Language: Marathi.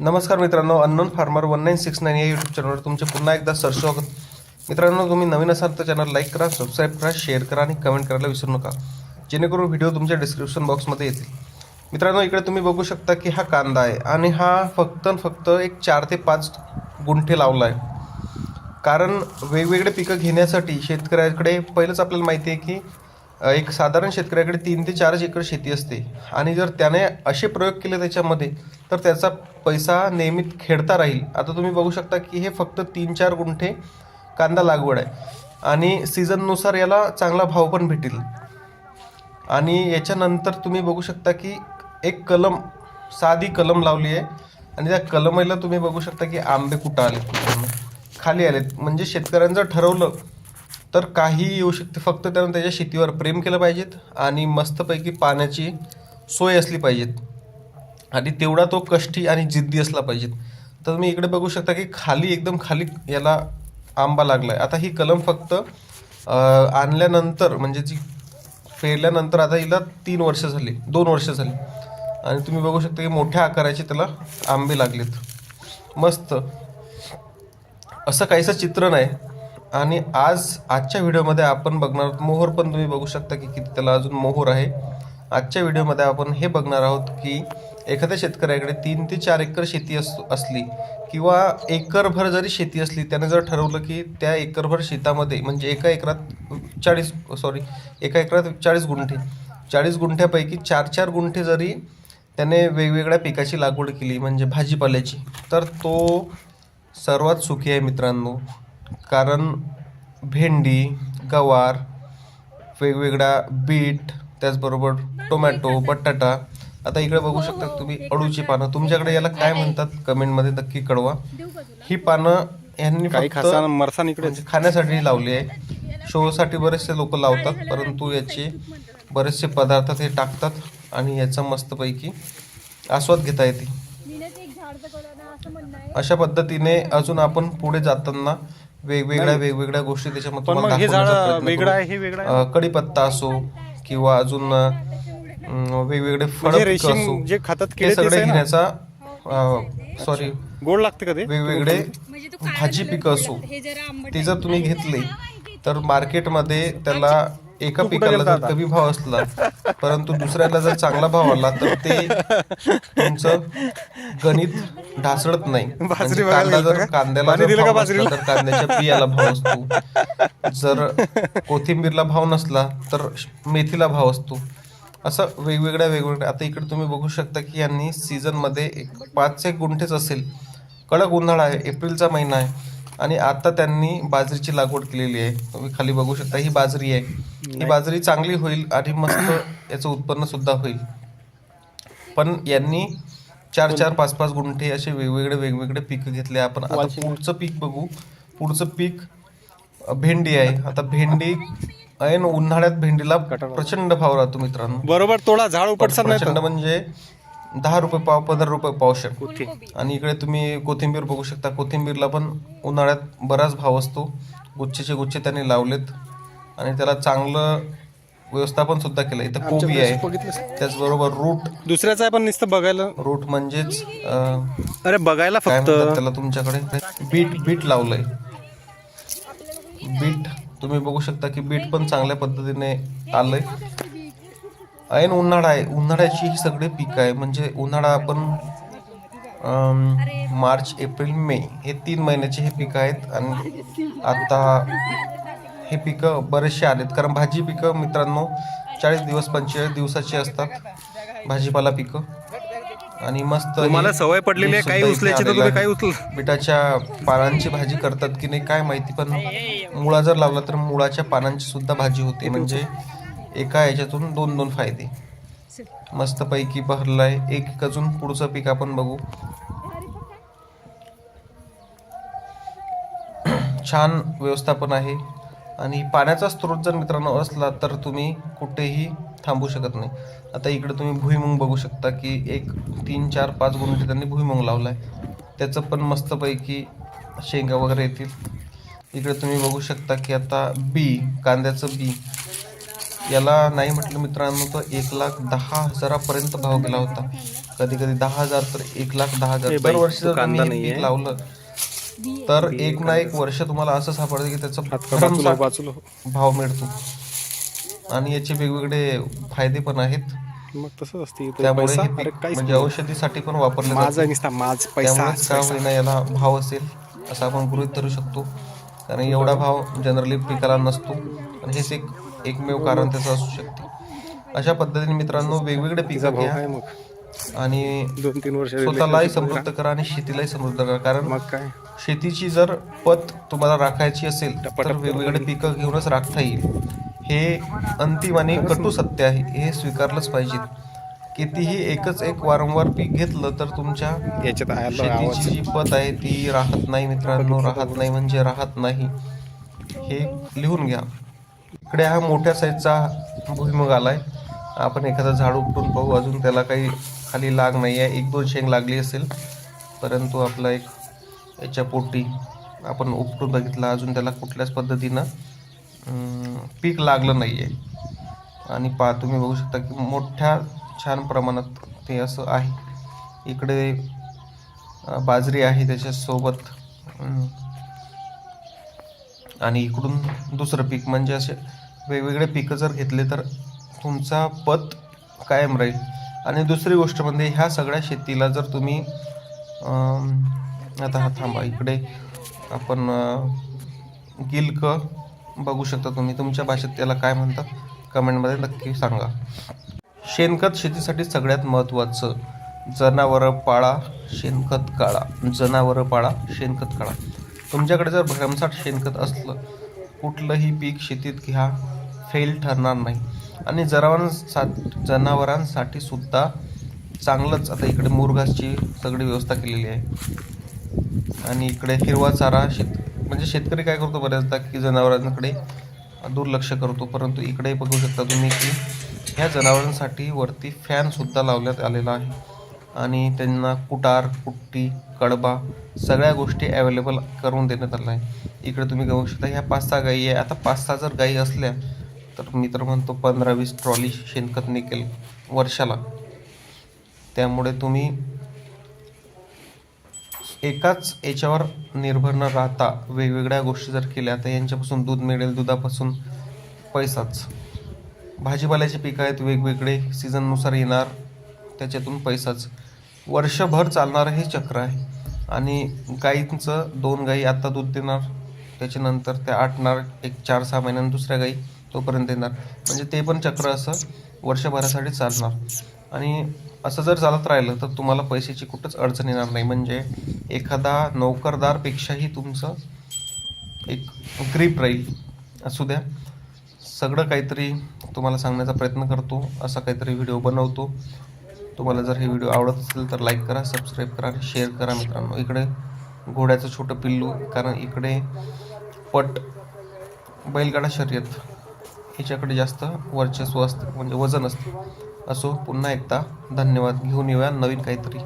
नमस्कार मित्रांनो unknown farmer one nine six nine या यूट्यूब चॅनलवर तुमचे पुन्हा एकदा सरस्वागत मित्रांनो तुम्ही नवीन असाल तर चॅनल लाईक करा सबस्क्राईब करा शेअर करा आणि कमेंट करायला विसरू नका. जेणेकरून व्हिडिओ तुमच्या डिस्क्रिप्शन बॉक्समध्ये येतील. मित्रांनो इकडे तुम्ही बघू शकता की हा कांदा आहे आणि हा फक्त फक्त एक चार ते पाच गुंठे लावला आहे कारण वेगवेगळे पिकं घेण्यासाठी शेतकऱ्याकडे पहिलंच आपल्याला माहिती आहे की एक साधारण शेतकऱ्याकडे तीन ते चारच एकर शेती असते. आणि जर त्याने असे प्रयोग केले त्याच्यामध्ये तर त्याचा पैसा नेहमीत खेळता राहील. आता तुम्ही बघू शकता की हे फक्त तीन चार गुंठे कांदा लागवड आहे. आणि सीझननुसार याला चांगला भाव पण भेटेल. आणि याच्यानंतर तुम्ही बघू शकता की एक कलम साधी कलम लावली आहे. आणि त्या कलमेला तुम्ही बघू शकता की आंबे कुठं आले खाली आलेत. म्हणजे शेतकऱ्यांचं ठरवलं तर काहीही येऊ शकते. फक्त त्यानं त्याच्या शेतीवर प्रेम केलं पाहिजेत आणि मस्तपैकी पाण्याची सोय असली पाहिजेत. आणि तेवढा तो कष्टी आणि जिद्दी असला पाहिजेत. तर तुम्ही इकडे बघू शकता की खाली एकदम खाली याला आंबा लागला आहे आता ही कलम फक्त आणल्यानंतर म्हणजे जी पेरल्यानंतर आता हिला तीन वर्ष झाली दोन वर्ष झाली. आणि तुम्ही बघू शकता की मोठ्या आकाराचे त्याला आंबे लागलेत. मस्त. असं काहीसं चित्रण आहे आणि आज आजच्या व्हिडिओमध्ये आपण बघणार आहोत मोहर पण तुम्ही बघू शकता की किती त्याला अजून मोहर आहे. आजच्या व्हिडिओमध्ये आपण हे बघणार आहोत की एखाद्या शेतकऱ्याकडे तीन ते चार एकर शेती अस असली किंवा एकरभर जरी शेती असली त्याने जर ठरवलं की त्या एकरभर शेतामध्ये म्हणजे एका एकरात चाळीस सॉरी एका एकरात चाळीस गुंठे चाळीस गुंठ्यापैकी चार चार गुंठे जरी त्याने वेगवेगळ्या पिकाची लागवड केली म्हणजे भाजीपाल्याची तर तो सर्वात सुखी आहे मित्रांनो. कारण भेंडी गवार वेगवेगळा बीट त्याचबरोबर टोमॅटो बटाटा. आता इकडे बघू शकता तुम्ही अळूची पानं. तुमच्याकडे याला काय म्हणतात? कमेंटमध्ये नक्की कळवा. ही पानं यांनी मरसान इकडे. म्हणजे खाण्यासाठी लावली आहे. शोसाठी बरेचसे लोक लावतात परंतु याचे बरेचसे पदार्थ ते टाकतात आणि याचा मस्तपैकी आस्वाद घेता येते. अशा पद्धतीने अजून आपण पुढे जाताना वेगवेगळ्या वेगवेगळ्या गोष्टी त्याच्यामध्ये हे हे कढीपत्ता असो किंवा अजून वेगवेगळे फळ म्हणजे रेशीम जे खातात ते किडे सगळे? घेण्याचा सॉरी गोड लागते का ते? वेगवेगळे भाजी पिकं असो. ते जर तुम्ही घेतले तर मार्केटमध्ये त्याला एका पिकाला जर कमी भाव असला परंतु दुसऱ्याला जर चांगला भाव आला तर ते तुमचं गणित ढासळत नाही. म्हणजे बघायला कांदा गेलता जर का? कांद्याला पाणी जर दिलं का भाव नसला बाजरीला? तर कांद्याच्या बियाला भाव असतो. जर कोथिंबीरला भाव नसला तर मेथीला भाव असतो. असं वेगवेगळ्या वेगवेगळ्या. आता इकडे तुम्ही बघू शकता की यांनी सीझनमध्ये एक पाच एक गुंठेच असेल. कडक उन्हाळा आहे एप्रिलचा महिना आहे. आणि आता त्यांनी बाजरीची लागवड केलेली आहे. तुम्ही खाली बघू शकता ही बाजरी आहे. ही बाजरी चांगली होईल आणि मस्त याचं उत्पन्न सुद्धा होईल. पण यांनी चार चार पाच पाच गुंठे असे वेगवेगळे वेगवेगळे पीक घेतले. आपण आता पुढचं पीक बघू. पुढचं पीक भेंडी आहे. आता भेंडी ऐन उन्हाळ्यात भेंडीला प्रचंड भाव राहतो मित्रांनो. बरोबर तोडा झाड नाही प्रचंड म्हणजे दहा रुपये पाव पंधरा रुपये पावशेर कुठे आणि इकडे तुम्ही कोथिंबीर बघू शकता. कोथिंबीरला पण उन्हाळ्यात बराच भाव असतो. गुच्छेचे गुच्छे त्यांनी लावलेत. आणि त्याला चांगलं व्यवस्थापन सुद्धा केलं इथं कोबी आहे. त्याचबरोबर रूट. दुसऱ्याचं आहे पण नुसतं बघायला. रूट म्हणजेच अरे बघायला फक्त. त्याला तुमच्याकडे? बीट बीट लावलंय. बीट. तुम्ही बघू शकता की बीट पण चांगल्या पद्धतीने आलंय. ऐन उन्हाळा आहे उन्हाळ्याची ही सगळे पीक आहे. म्हणजे उन्हाळा आपण मार्च एप्रिल मे हे तीन महिन्याचे हे पिकं आहेत. आणि आता हे पिकं बरेचसे आलेत. कारण भाजी पिकं मित्रांनो चाळीस दिवस पंचेचाळीस दिवसाची असतात. भाजीपाला पिकं. आणि मस्त तुम्हाला सवय पडलेली आहे काही उचलायची तर तुम्ही. काही उचल बिटाच्या पानांची भाजी करतात की नाही काय माहिती पण मुळा जर लावला तर मुळाच्या पानांची सुद्धा भाजी होते. म्हणजे एका याच्यातून दोन दोन फायदे. मस्त पैकी भरलाय. एक अजून पुढचं पीक आपण बघू. छान व्यवस्थापन आहे. आणि पाण्याचा स्रोत जर मित्रांनो असला तर तुम्ही कुठेही थांबू शकत नाही. आता इकडे तुम्ही भुईमुंग बघू शकता की एक तीन चार पाच गुंठे त्यांनी भुईमुंग लावला आहे त्याचं पण मस्तपैकी शेंगा वगैरे येतील. इकडे तुम्ही बघू शकता की आता बी कांद्याचं बी. याला नाही म्हटलं मित्रांनो तर एक लाख दहा हजारापर्यंत भाव गेला होता. कधी कधी दहा हजार तर एक लाख दहा हजार. दरवर्षी जर तुम्ही कांदा हे नाहीये. पीक लावलं तर एक ना एक वर्ष तुम्हाला असं सापडतं की त्याचा. भाव मिळतो. आणि याचे वेगवेगळे फायदे पण आहेत. मग तसंच असते. त्यामुळे हे पीक म्हणजे. औषधीसाठी पण वापरले माझा जाते निसता माझ पैसा त्यामुळेच का पैसा. होईना याला भाव असेल असं आपण गृहीत धरू शकतो. कारण एवढा भाव जनरली पिकाला नसतो. आणि हेच एक एकमेव कारण त्याचं असू शकते. अशा पद्धतीने मित्रांनो वेगवेगळे पिकं घ्या. काय मग? आणि दोन तीन वर्ष स्वतःलाही समृद्ध करा आणि शेतीलाही समृद्ध करा. कारण मग काय? शेतीची जर पत तुम्हाला राखायची असेल तर वेगवेगळे पिकं घेऊनच राखता येईल. हे अंतिम आणि कटू सत्य आहे. हे स्वीकारलंच पाहिजे. कितीही एकच एक वारंवार पीक घेतलं तर तुमच्या याच्यात आला शेतीची जी पत आहे ती राहत नाही मित्रांनो. राहत नाही म्हणजे राहत नाही. हे लिहून घ्या. इकडे हा मोठ्या साईजचा भुईमुग आलाय. आपण एखादं झाड उपटून पाहू. अजून त्याला काही खाली लाग नाही आहे एक दोन शेंग लागली असेल. परंतु आपला एक याच्या पोटी आपण उपटून बघितला. अजून त्याला कुठल्याच पद्धतीनं पीक लागलं नाही आहे आणि पा तुम्ही बघू शकता की मोठ्या छान प्रमाणात ते असं आहे. इकडे बाजरी आहे त्याच्यासोबत. आणि इकडून दुसरं पीक म्हणजे असे वेगवेगळे पिकं जर घेतले तर तुमचा पत कायम राहील. आणि दुसरी गोष्ट म्हणजे ह्या सगळ्या शेतीला जर तुम्ही आता हा थांबा इकडे आपण गिलकं गिलक बघू शकता तुम्ही. तुमच्या भाषेत त्याला काय म्हणतात कमेंटमध्ये नक्की सांगा. शेणखत शेतीसाठी सगळ्यात महत्त्वाचं. जनावरं पाळा शेणखत काळा जनावरं पाळा शेणखत काळा तुमच्याकडे जर भरमसाठ शेणखत असलं कुठलंही पीक शेतीत घ्या. फेल ठरणार नाही. आणि जनावरांसा जनावरांसाठी सुद्धा चांगलंच. आता इकडे मुरघासची सगळी व्यवस्था केलेली आहे. आणि इकडे हिरवा चारा शेत म्हणजे शेतकरी काय करतो बऱ्याचदा की जनावरांकडे दुर्लक्ष करतो परंतु इकडे बघू शकता तुम्ही की ह्या जनावरांसाठी वरती फॅनसुद्धा लावण्यात आलेला आहे. आणि त्यांना कुटार कुट्टी कडबा सगळ्या गोष्टी अवेलेबल करून देण्यात आल्या आहे इकडे तुम्ही बघू शकता ह्या पाच सहा गाई आहे. आता पाच सहा जर गाई असल्या तर मी तर म्हणतो पंधरा वीस ट्रॉली शेणखत निघेल वर्षाला. त्यामुळे तुम्ही एकाच याच्यावर निर्भर न राहता वेगवेगळ्या गोष्टी जर केल्या तर यांच्यापासून दूध मिळेल दुधापासून पैसाच. भाजीपाल्याचे पिकं आहेत वेगवेगळे सीझननुसार येणार त्याच्यातून पैसाच. वर्षभर चालणारं हे चक्र आहे. आणि गाईंचं दोन गाई आत्ता दूध देणार त्याच्यानंतर त्या आटणार एक चार सहा महिन्यानं दुसऱ्या गाई तोपर्यंत येणार म्हणजे ते पण चक्र असं वर्षभरासाठी चालणार. आणि असं जर चालत राहिलं तर तुम्हाला पैशाची कुठंच अडचण येणार नाही. म्हणजे एखादा नोकरदारपेक्षाही तुमचं एक ग्रीप राहील. असू द्या. सगळं काहीतरी तुम्हाला सांगण्याचा प्रयत्न करतो. असा काहीतरी व्हिडिओ बनवतो. तुम्हाला जर हे व्हिडिओ आवडत असेल तर लाईक करा सबस्क्राईब करा आणि शेअर करा मित्रांनो. इकडे घोड्याचं छोटं पिल्लू कारण इकडे पट बैलगाडा शर्यत ह्याच्याकडे जास्त वर्चस्व असतं. म्हणजे वजन असतं. असो पुन्हा एकदा धन्यवाद. घेऊन येऊया नवीन काहीतरी.